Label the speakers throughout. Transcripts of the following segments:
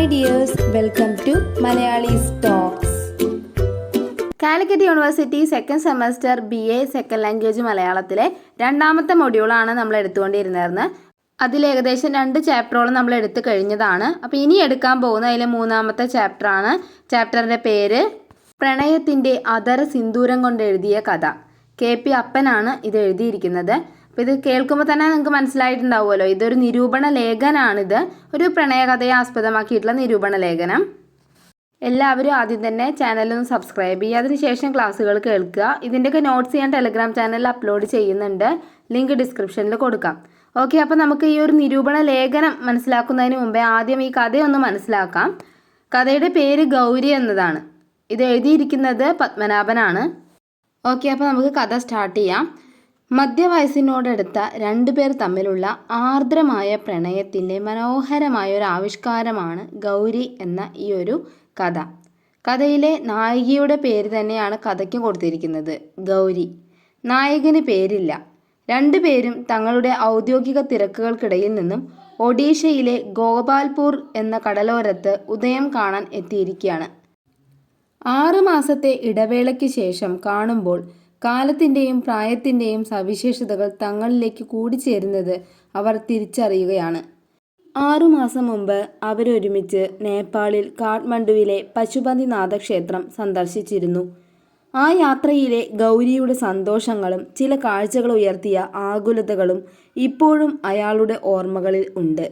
Speaker 1: Hi dears welcome to Malayali stocks Calicut university second semester B A second language മലയാളത്തിലെ രണ്ടാമത്തെ മൊഡ്യൂളാണ് നമ്മൾ എടുത്തുകൊണ്ടിരുന്നത്. അതിൽ ഏകദേശം രണ്ട് ചാപ്റ്ററോളം നമ്മൾ എടുത്തു കഴിഞ്ഞതാണ്. അപ്പോൾ ഇനി എടുക്കാൻ പോകുന്ന അതിലെ മൂന്നാമത്തെ ചാപ്റ്ററാണ് ചാപ്റ്ററിന്റെ പേര് പ്രണയത്തിന്റെ അതര സിന്ദൂരം കൊണ്ട് എഴുതിയ കഥ. കെ പി അപ്പനാണ് ഇത് എഴുതിയിരിക്കുന്നത്. അപ്പോൾ ഇത് കേൾക്കുമ്പോൾ തന്നെ നിങ്ങൾക്ക് മനസ്സിലായിട്ടുണ്ടാവുമല്ലോ. ഇതൊരു നിരൂപണ ലേഖനാണിത്. ഒരു പ്രണയകഥയെ ആസ്പദമാക്കിയിട്ടുള്ള നിരൂപണ ലേഖനം. എല്ലാവരും ആദ്യം തന്നെ ചാനലൊന്ന് സബ്സ്ക്രൈബ് ചെയ്യുക. അതിനുശേഷം ക്ലാസ്സുകൾ കേൾക്കുക. ഇതിന്റെയൊക്കെ നോട്ട്സ് ഞാൻ ടെലഗ്രാം ചാനലിൽ അപ്ലോഡ് ചെയ്യുന്നുണ്ട്. ലിങ്ക് ഡിസ്ക്രിപ്ഷനിൽ കൊടുക്കാം. ഓക്കെ അപ്പോൾ നമുക്ക് ഈ ഒരു നിരൂപണ ലേഖനം മനസ്സിലാക്കുന്നതിന് മുമ്പേ ആദ്യം ഈ കഥയൊന്ന് മനസ്സിലാക്കാം. കഥയുടെ പേര് ഗൗരി എന്നതാണ്. ഇത് എഴുതിയിരിക്കുന്നത് പത്മനാഭനാണ്. ഓക്കെ അപ്പോൾ നമുക്ക് കഥ സ്റ്റാർട്ട് ചെയ്യാം. മധ്യവയസ്സിനോടടുത്ത രണ്ടുപേർ തമ്മിലുള്ള ആർദ്രമായ പ്രണയത്തിന്റെ മനോഹരമായ ഒരു ആവിഷ്കാരമാണ് ഗൗരി എന്ന ഈ ഒരു കഥ. കഥയിലെ നായികയുടെ പേര് തന്നെയാണ് കഥയ്ക്ക് കൊടുത്തിരിക്കുന്നത് ഗൗരി. നായകന് പേരില്ല. രണ്ടുപേരും തങ്ങളുടെ ഔദ്യോഗിക തിരക്കുകൾക്കിടയിൽ നിന്നും ഒഡീഷയിലെ ഗോപാൽപൂർ എന്ന കടലോരത്ത് ഉദയം കാണാൻ എത്തിയിരിക്കുകയാണ്. ആറ് മാസത്തെ ഇടവേളയ്ക്ക് ശേഷം കാണുമ്പോൾ കാലത്തിന്റെയും പ്രായത്തിന്റെയും സവിശേഷതകൾ തങ്ങളിലേക്ക് കൂടിച്ചേരുന്നത് അവർ തിരിച്ചറിയുകയാണ്. ആറുമാസം മുമ്പ് അവരൊരുമിച്ച് നേപ്പാളിൽ കാഠ്മണ്ഡുവിലെ പശുപതിനാഥ ക്ഷേത്രം സന്ദർശിച്ചിരുന്നു. ആ യാത്രയിലെ ഗൗരിയുടെ സന്തോഷങ്ങളും ചില കാഴ്ചകൾ ഉയർത്തിയ ആകുലതകളും ഇപ്പോഴും അയാളുടെ ഓർമ്മകളിൽ ഉണ്ട്.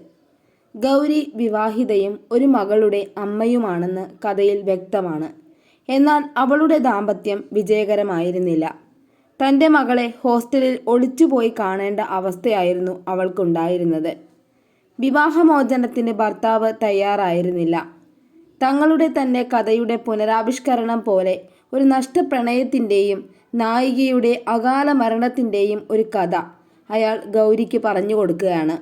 Speaker 1: ഗൗരി വിവാഹിതയും ഒരു മകളുടെ അമ്മയുമാണെന്ന് കഥയിൽ വ്യക്തമാണ്. എന്നാൽ അവളുടെ ദാമ്പത്യം വിജയകരമായിരുന്നില്ല. തന്റെ മകളെ ഹോസ്റ്റലിൽ ഒളിച്ചുപോയി കാണേണ്ട അവസ്ഥയായിരുന്നു അവൾക്കുണ്ടായിരുന്നത്. വിവാഹമോചനത്തിന് ഭർത്താവ് തയ്യാറായിരുന്നില്ല. തങ്ങളുടെ തന്നെ കഥയുടെ പുനരാവിഷ്കരണം പോലെ ഒരു നഷ്ടപ്രണയത്തിന്റെയും നായികയുടെ അകാല മരണത്തിന്റെയും ഒരു കഥ അയാൾ ഗൗരിക്ക് പറഞ്ഞു കൊടുക്കുകയാണ്.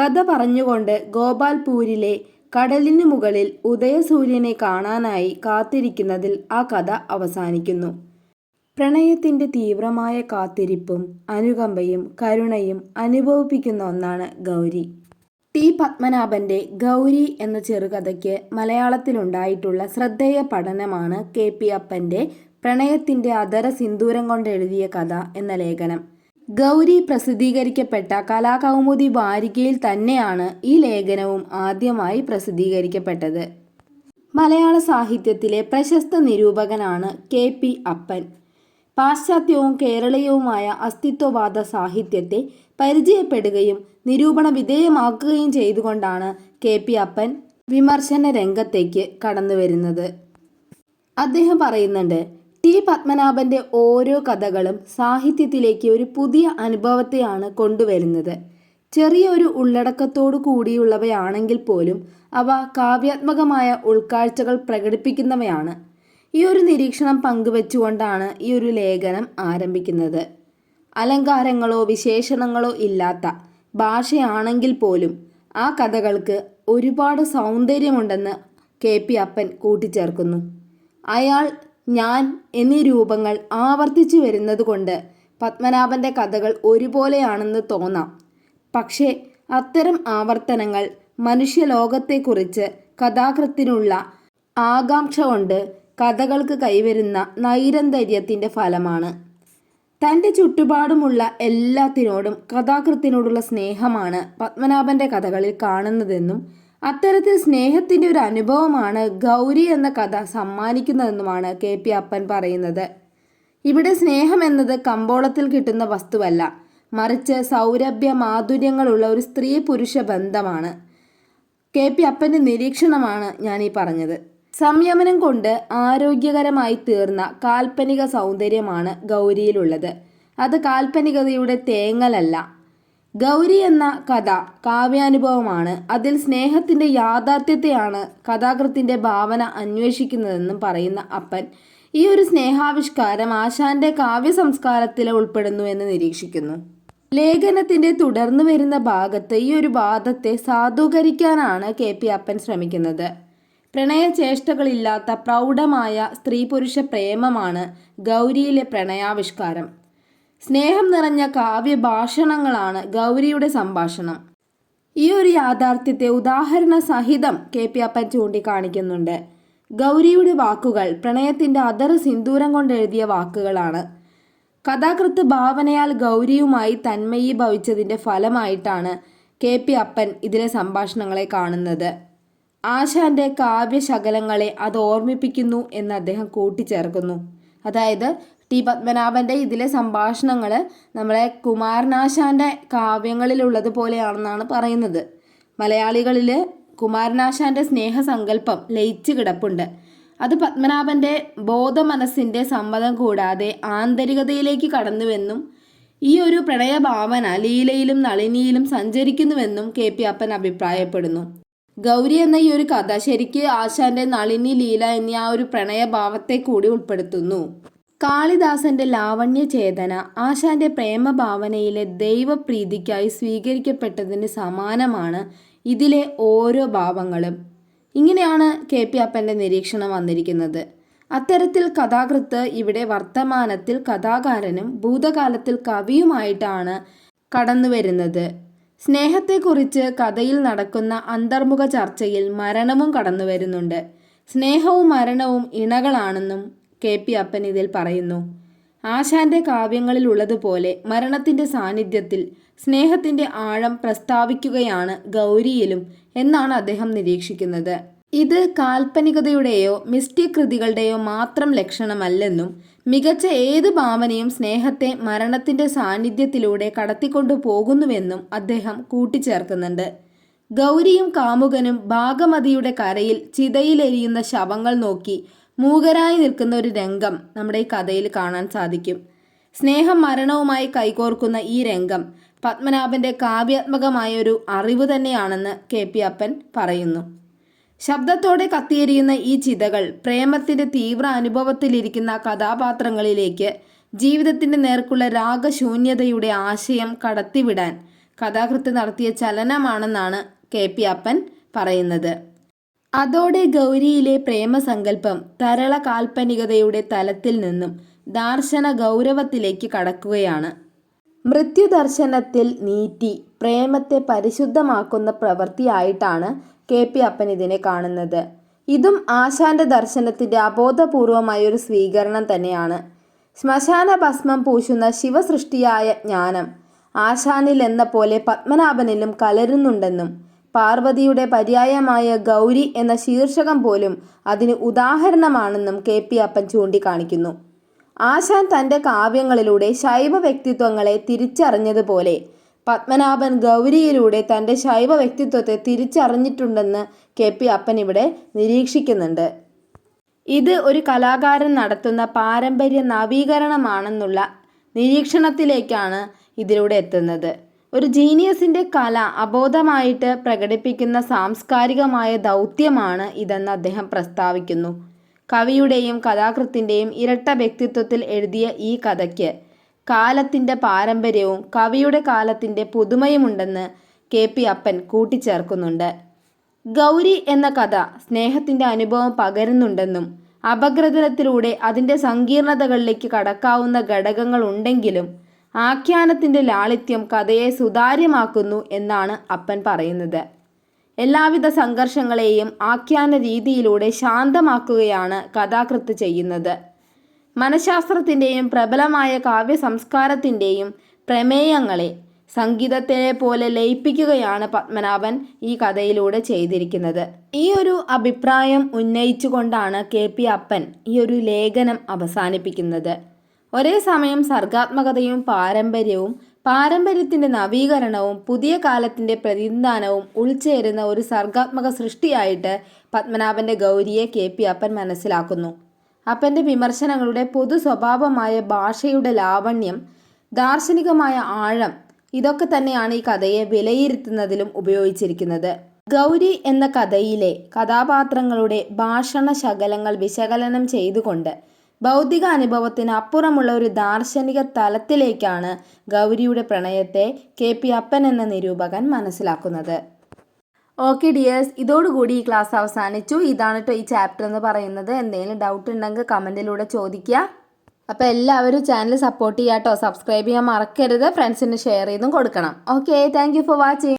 Speaker 1: കഥ പറഞ്ഞുകൊണ്ട് ഗോപാൽപൂരിലെ കടലിനു മുകളിൽ ഉദയസൂര്യനെ കാണാനായി കാത്തിരിക്കുന്നതിൽ ആ കഥ അവസാനിക്കുന്നു. പ്രണയത്തിന്റെ തീവ്രമായ കാത്തിരിപ്പും അനുകമ്പയും കരുണയും അനുഭവിപ്പിക്കുന്ന ഒന്നാണ് ഗൗരി. ടി. പത്മനാഭന്റെ ഗൗരി എന്ന ചെറുകഥയ്ക്ക് മലയാളത്തിലുണ്ടായിട്ടുള്ള ശ്രദ്ധേയ പഠനമാണ് കെ. പി. അപ്പന്റെ പ്രണയത്തിന്റെ അതര സിന്ദൂരം കൊണ്ടെഴുതിയ കഥ എന്ന ലേഖനം. ഗൗരി പ്രസിദ്ധീകരിക്കപ്പെട്ട കലാകൗമുദി വാരികയിൽ തന്നെയാണ് ഈ ലേഖനവും ആദ്യമായി പ്രസിദ്ധീകരിക്കപ്പെട്ടത്. മലയാള സാഹിത്യത്തിലെ പ്രശസ്ത നിരൂപകനാണ് കെ പി അപ്പൻ. പാശ്ചാത്യവും കേരളീയവുമായ അസ്തിത്വവാദ സാഹിത്യത്തെ പരിചയപ്പെടുകയും നിരൂപണ വിധേയമാക്കുകയും ചെയ്തുകൊണ്ടാണ് കെ പി അപ്പൻ വിമർശന രംഗത്തേക്ക് കടന്നു വരുന്നത് അദ്ദേഹം പറയുന്നുണ്ട് ടി. പത്മനാഭന്റെ ഓരോ കഥകളും സാഹിത്യത്തിലേക്ക് ഒരു പുതിയ അനുഭവത്തെയാണ് കൊണ്ടുവരുന്നത്. ചെറിയൊരു ഉള്ളടക്കത്തോടു കൂടിയുള്ളവയാണെങ്കിൽ പോലും അവ കാവ്യാത്മകമായ ഉൾക്കാഴ്ചകൾ പ്രകടിപ്പിക്കുന്നവയാണ്. ഈ ഒരു നിരീക്ഷണം പങ്കുവെച്ചുകൊണ്ടാണ് ഈ ഒരു ലേഖനം ആരംഭിക്കുന്നത്. അലങ്കാരങ്ങളോ വിശേഷണങ്ങളോ ഇല്ലാത്ത ഭാഷയാണെങ്കിൽ പോലും ആ കഥകൾക്ക് ഒരുപാട് സൗന്ദര്യമുണ്ടെന്ന് കെ. പി. അപ്പൻ കൂട്ടിച്ചേർക്കുന്നു. അയാൾ ഞാൻ എന്നീ രൂപങ്ങൾ ആവർത്തിച്ചു വരുന്നത് കൊണ്ട് പത്മനാഭന്റെ കഥകൾ ഒരുപോലെയാണെന്ന് തോന്നാം. പക്ഷേ അത്തരം ആവർത്തനങ്ങൾ മനുഷ്യലോകത്തെക്കുറിച്ച് കഥാകൃത്തിനുള്ള ആകാംക്ഷ കൊണ്ട് കഥകൾക്ക് കൈവരുന്ന നൈരന്തര്യത്തിന്റെ ഫലമാണ്. തന്റെ ചുറ്റുപാടുമുള്ള എല്ലാത്തിനോടും കഥാകൃത്തിനോടുള്ള സ്നേഹമാണ് പത്മനാഭന്റെ കഥകളിൽ കാണുന്നതെന്നും അത്തരത്തിൽ സ്നേഹത്തിന്റെ ഒരു അനുഭവമാണ് ഗൗരി എന്ന കഥ സമ്മാനിക്കുന്നതെന്നുമാണ് കെ പി അപ്പൻ പറയുന്നത്. ഇവിടെ സ്നേഹം എന്നത് കമ്പോളത്തിൽ കിട്ടുന്ന വസ്തുവല്ല. മറിച്ച് സൗരഭ്യ മാധുര്യങ്ങളുള്ള ഒരു സ്ത്രീ പുരുഷ ബന്ധമാണ്. കെ പി അപ്പന്റെ നിരീക്ഷണമാണ് ഞാൻ ഈ പറഞ്ഞത്. സംയമനം കൊണ്ട് ആരോഗ്യകരമായി തീർന്ന കാൽപ്പനിക സൗന്ദര്യമാണ് ഗൗരിയിലുള്ളത്. അത് കാൽപ്പനികതയുടെ തേങ്ങലല്ല. ഗൗരി എന്ന കഥ കാവ്യാനുഭവമാണ്. അതിൽ സ്നേഹത്തിന്റെ യാഥാർത്ഥ്യത്തെയാണ് കഥാകൃത്തിന്റെ ഭാവന അന്വേഷിക്കുന്നതെന്നും പറയുന്ന അപ്പൻ ഈ ഒരു സ്നേഹാവിഷ്കാരം ആശാന്റെ കാവ്യ സംസ്കാരത്തിൽ ഉൾപ്പെടുന്നു എന്ന് നിരീക്ഷിക്കുന്നു. ലേഖനത്തിന്റെ തുടർന്നു വരുന്ന ഭാഗത്ത് ഈ ഒരു വാദത്തെ സാധൂകരിക്കാനാണ് കെ പി അപ്പൻ ശ്രമിക്കുന്നത്. പ്രണയചേഷ്ടകളില്ലാത്ത പ്രൗഢമായ സ്ത്രീ പുരുഷ പ്രേമമാണ് ഗൗരിയിലെ പ്രണയാവിഷ്കാരം. സ്നേഹം നിറഞ്ഞ കാവ്യഭാഷണങ്ങളാണ് ഗൗരിയുടെ സംഭാഷണം. ഈ ഒരു യാഥാർത്ഥ്യത്തെ ഉദാഹരണ സഹിതം കെ പി അപ്പൻ ചൂണ്ടിക്കാണിക്കുന്നുണ്ട്. ഗൗരിയുടെ വാക്കുകൾ പ്രണയത്തിന്റെ അതർ സിന്ദൂരം കൊണ്ട് എഴുതിയ വാക്കുകളാണ്. കഥാകൃത്ത് ഭാവനയാൽ ഗൗരിയുമായി തന്മയി ഭവിച്ചതിന്റെ ഫലമായിട്ടാണ് കെ പി അപ്പൻ ഇതിലെ സംഭാഷണങ്ങളെ കാണുന്നത്. ആശാന്റെ കാവ്യശകലങ്ങളെ അത് ഓർമ്മിപ്പിക്കുന്നു എന്ന് അദ്ദേഹം കൂട്ടിച്ചേർക്കുന്നു. അതായത് ടി പത്മനാഭന്റെ ഇതിലെ സംഭാഷണങ്ങൾ നമ്മളെ കുമാരനാശാന്റെ കാവ്യങ്ങളിലുള്ളതുപോലെയാണെന്നാണ് പറയുന്നത്. മലയാളികളിൽ കുമാരനാശാന്റെ സ്നേഹസങ്കല്പം ലയിച്ചു കിടപ്പുണ്ട്. അത് പത്മനാഭന്റെ ബോധമനസ്സിന്റെ സമ്മതം കൂടാതെ ആന്തരികതയിലേക്ക് കടന്നുവെന്നും ഈ ഒരു പ്രണയഭാവന ലീലയിലും നളിനിയിലും സഞ്ചരിക്കുന്നുവെന്നും കെ പി അപ്പൻ അഭിപ്രായപ്പെടുന്നു. ഗൗരി എന്ന ഈ ഒരു കഥ ശരിക്ക് ആശാന്റെ നളിനി ലീല എന്നീ ആ ഒരു പ്രണയഭാവത്തെ കൂടി ഉൾപ്പെടുത്തുന്നു. കാളിദാസന്റെ ലാവണ്യചേതന ആശാന്റെ പ്രേമഭാവനയിലെ ദൈവപ്രീതിക്കായി സ്വീകരിക്കപ്പെട്ടതിന് സമാനമാണ് ഇതിലെ ഓരോ ഭാവങ്ങളും. ഇങ്ങനെയാണ് കെ പി അപ്പന്റെ നിരീക്ഷണം വന്നിരിക്കുന്നത്. അത്തരത്തിൽ കഥാകൃത്ത് ഇവിടെ വർത്തമാനത്തിൽ കഥാകാരനും ഭൂതകാലത്തിൽ കവിയുമായിട്ടാണ് കടന്നു വരുന്നത് സ്നേഹത്തെക്കുറിച്ച് കഥയിൽ നടക്കുന്ന അന്തർമുഖ ചർച്ചയിൽ മരണവും കടന്നു വരുന്നുണ്ട് സ്നേഹവും മരണവും ഇണകളാണെന്നും കെ പി അപ്പൻ ഇതിൽ പറയുന്നു. ആശാന്റെ കാവ്യങ്ങളിൽ ഉള്ളതുപോലെ മരണത്തിന്റെ സാന്നിധ്യത്തിൽ സ്നേഹത്തിന്റെ ആഴം പ്രസ്താവിക്കുകയാണ് ഗൗരിയിലും എന്നാണ് അദ്ദേഹം നിരീക്ഷിക്കുന്നത്. ഇത് കാൽപ്പനികതയുടെയോ മിസ്റ്റിക് കൃതികളുടെയോ മാത്രം ലക്ഷണമല്ലെന്നും മികച്ച ഏത് ഭാവനയും സ്നേഹത്തെ മരണത്തിന്റെ സാന്നിധ്യത്തിലൂടെ കടത്തിക്കൊണ്ടു പോകുന്നുവെന്നും അദ്ദേഹം കൂട്ടിച്ചേർക്കുന്നുണ്ട്. ഗൗരിയും കാമുകനും ഭാഗമതിയുടെ കരയിൽ ചിതയിലെരിയുന്ന ശവങ്ങൾ നോക്കി മൂകരായി നിൽക്കുന്ന ഒരു രംഗം നമ്മുടെ ഈ കഥയിൽ കാണാൻ സാധിക്കും. സ്നേഹം മരണവുമായി കൈകോർക്കുന്ന ഈ രംഗം പത്മനാഭന്റെ കാവ്യാത്മകമായ ഒരു അറിവ് തന്നെയാണെന്ന് കെ പി അപ്പൻ പറയുന്നു. ശബ്ദത്തോടെ കത്തിയെരിയുന്ന ഈ ചിതകൾ പ്രേമത്തിന്റെ തീവ്ര അനുഭവത്തിലിരിക്കുന്ന കഥാപാത്രങ്ങളിലേക്ക് ജീവിതത്തിന്റെ നേർക്കുള്ള രാഗശൂന്യതയുടെ ആശയം കടത്തിവിടാൻ കഥാകൃത്ത് നടത്തിയ ചലനമാണെന്നാണ് കെ പി അപ്പൻ പറയുന്നത്. അതോടെ ഗൗരിയിലെ പ്രേമസങ്കല്പം തരള കാൽപ്പനികതയുടെ തലത്തിൽ നിന്നും ദാർശന ഗൗരവത്തിലേക്ക് കടക്കുകയാണ്. മൃത്യുദർശനത്തിൽ നീറ്റി പ്രേമത്തെ പരിശുദ്ധമാക്കുന്ന പ്രവൃത്തിയായിട്ടാണ് കെ പി അപ്പൻ ഇതിനെ കാണുന്നത്. ഇതും ആശാന്റെ ദർശനത്തിന്റെ അബോധപൂർവമായ ഒരു സ്വീകരണം തന്നെയാണ്. ശ്മശാന ഭസ്മം പൂശുന്ന ശിവസൃഷ്ടിയായ ജ്ഞാനം ആശാനിൽ എന്ന പോലെ പത്മനാഭനിലും കലരുന്നുണ്ടെന്നും പാർവതിയുടെ പര്യായമായ ഗൗരി എന്ന ശീർഷകം പോലും അതിന് ഉദാഹരണമാണെന്നും കെ പി അപ്പൻ ചൂണ്ടിക്കാണിക്കുന്നു. ആശാൻ തന്റെ കാവ്യങ്ങളിലൂടെ ശൈവ വ്യക്തിത്വങ്ങളെ തിരിച്ചറിഞ്ഞതുപോലെ പത്മനാഭൻ ഗൗരിയിലൂടെ തന്റെ ശൈവ വ്യക്തിത്വത്തെ തിരിച്ചറിഞ്ഞിട്ടുണ്ടെന്ന് കെ പി അപ്പൻ ഇവിടെ നിരീക്ഷിക്കുന്നുണ്ട്. ഇത് ഒരു കലാകാരൻ നടത്തുന്ന പാരമ്പര്യ നവീകരണമാണെന്നുള്ള നിരീക്ഷണത്തിലേക്കാണ് ഇതിലൂടെ എത്തുന്നത്. ഒരു ജീനിയസിന്റെ കല അബോധമായിട്ട് പ്രകടിപ്പിക്കുന്ന സാംസ്കാരികമായ ദൗത്യമാണ് ഇതെന്ന് അദ്ദേഹം പ്രസ്താവിക്കുന്നു. കവിയുടെയും കഥാകൃത്തിന്റെയും ഇരട്ട വ്യക്തിത്വത്തിൽ എഴുതിയ ഈ കഥയ്ക്ക് കാലത്തിന്റെ പാരമ്പര്യവും കവിയുടെ കാലത്തിന്റെ പുതുമയുമുണ്ടെന്ന് കെ പി അപ്പൻ കൂട്ടിച്ചേർക്കുന്നുണ്ട്. ഗൗരി എന്ന കഥ സ്നേഹത്തിന്റെ അനുഭവം പകരുന്നുണ്ടെന്നും അപഗ്രഥനത്തിലൂടെ അതിന്റെ സങ്കീർണതകളിലേക്ക് കടക്കാവുന്ന ഘടകങ്ങൾ ഉണ്ടെങ്കിലും ആഖ്യാനത്തിന്റെ ലാളിത്യം കഥയെ സുതാര്യമാക്കുന്നു എന്നാണ് അപ്പൻ പറയുന്നത്. എല്ലാവിധ സംഘർഷങ്ങളെയും ആഖ്യാന രീതിയിലൂടെ ശാന്തമാക്കുകയാണ് കഥാകൃത്ത് ചെയ്യുന്നത്. മനഃശാസ്ത്രത്തിന്റെയും പ്രബലമായ കാവ്യ സംസ്കാരത്തിന്റെയും പ്രമേയങ്ങളെ സംഗീതത്തെ പോലെ ലയിപ്പിക്കുകയാണ് പത്മനാഭൻ ഈ കഥയിലൂടെ ചെയ്തിരിക്കുന്നത്. ഈ ഒരു അഭിപ്രായം ഉന്നയിച്ചുകൊണ്ടാണ് കെ പി അപ്പൻ ഈ ഒരു ലേഖനം അവസാനിപ്പിക്കുന്നത്. ഒരേ സമയം സർഗാത്മകതയും പാരമ്പര്യവും പാരമ്പര്യത്തിന്റെ നവീകരണവും പുതിയ കാലത്തിന്റെ പ്രതിനിധാനവും ഉൾച്ചേരുന്ന ഒരു സർഗാത്മക സൃഷ്ടിയായിട്ട് പത്മനാഭന്റെ ഗൗരിയെ കെ പി അപ്പൻ മനസ്സിലാക്കുന്നു. അപ്പന്റെ വിമർശനങ്ങളുടെ പൊതു സ്വഭാവമായ ഭാഷയുടെ ലാവണ്യം ദാർശനികമായ ആഴം ഇതൊക്കെ തന്നെയാണ് ഈ കഥയെ വിലയിരുത്തുന്നതിലും ഉപയോഗിച്ചിരിക്കുന്നത്. ഗൗരി എന്ന കഥയിലെ കഥാപാത്രങ്ങളുടെ ഭാഷണ ശകലങ്ങൾ വിശകലനം ചെയ്തുകൊണ്ട് ഭൗതിക അനുഭവത്തിന് അപ്പുറമുള്ള ഒരു ദാർശനിക തലത്തിലേക്കാണ് ഗൗരിയുടെ പ്രണയത്തെ കെ പി അപ്പൻ എന്ന നിരൂപകൻ മനസ്സിലാക്കുന്നത്. ഓക്കെ ഡിയേഴ്സ് ഇതോടുകൂടി ഈ ക്ലാസ് അവസാനിച്ചു. ഇതാണ് ഈ ചാപ്റ്റർ എന്ന് പറയുന്നത്. എന്തെങ്കിലും ഡൗട്ട് ഉണ്ടെങ്കിൽ കമന്റിലൂടെ ചോദിക്കുക. അപ്പോൾ എല്ലാവരും ചാനൽ സപ്പോർട്ട് ചെയ്യാട്ടോ സബ്സ്ക്രൈബ് ചെയ്യാൻ മറക്കരുത്. ഫ്രണ്ട്സിന് ഷെയർ ചെയ്തും കൊടുക്കണം. Okay thank for watching